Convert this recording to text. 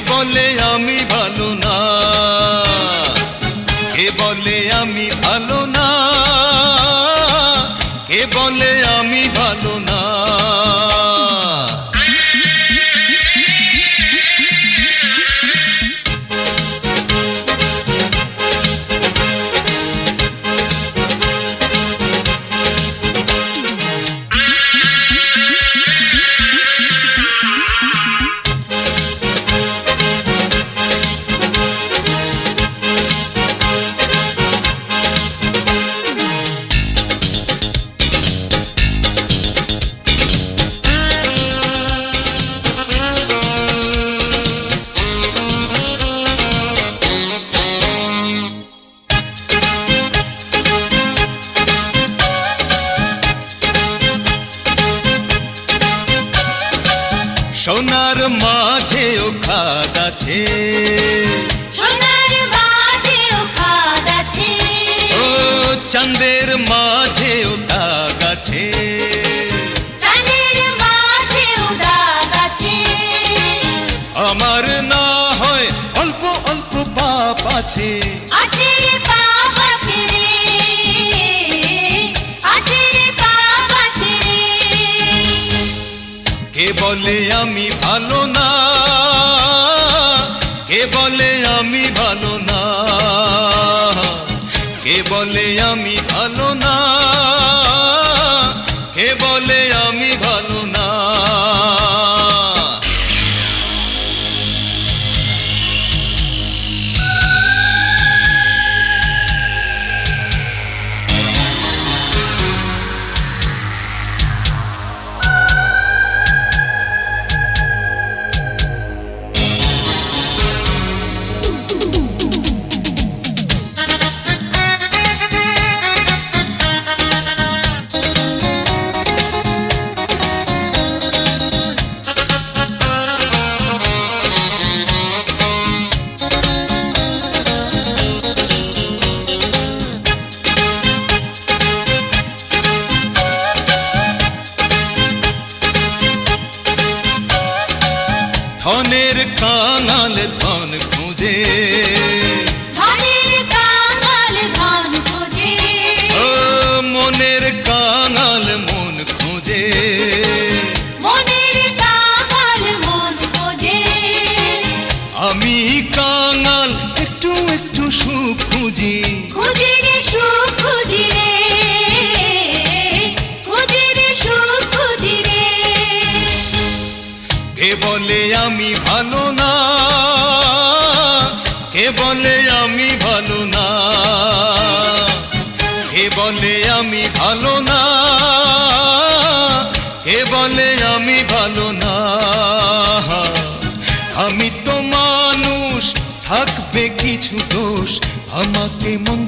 বলে আমি ভালো না। সোনার মাঝেও খাদ আছে। সোনার মাঝেও খাদ আছে। ও চাঁদের মাঝেও দাগ আছে। আমার না হয় অল্প অল্প পাপ আছে। আছে কে বলে আমি ভালো না? কে বলে আমি ভালো না? কে বলে আমি ভালো না? কে বলে আমি কাঙাল ধন খুঁজে। মনের মন কাঙাল মন খোঁজে। আমি কাঙাল একটু একটু সুখ খুঁজি। খুঁজি সুখ। কে বলে আমি ভালো না কে বলে আমি ভালো না কে বলে আমি ভালো না কে বলে আমি ভালো না। আমি তো মানুষ, থাকবে কিছু দোষ, আমাকে মন্দ বলো না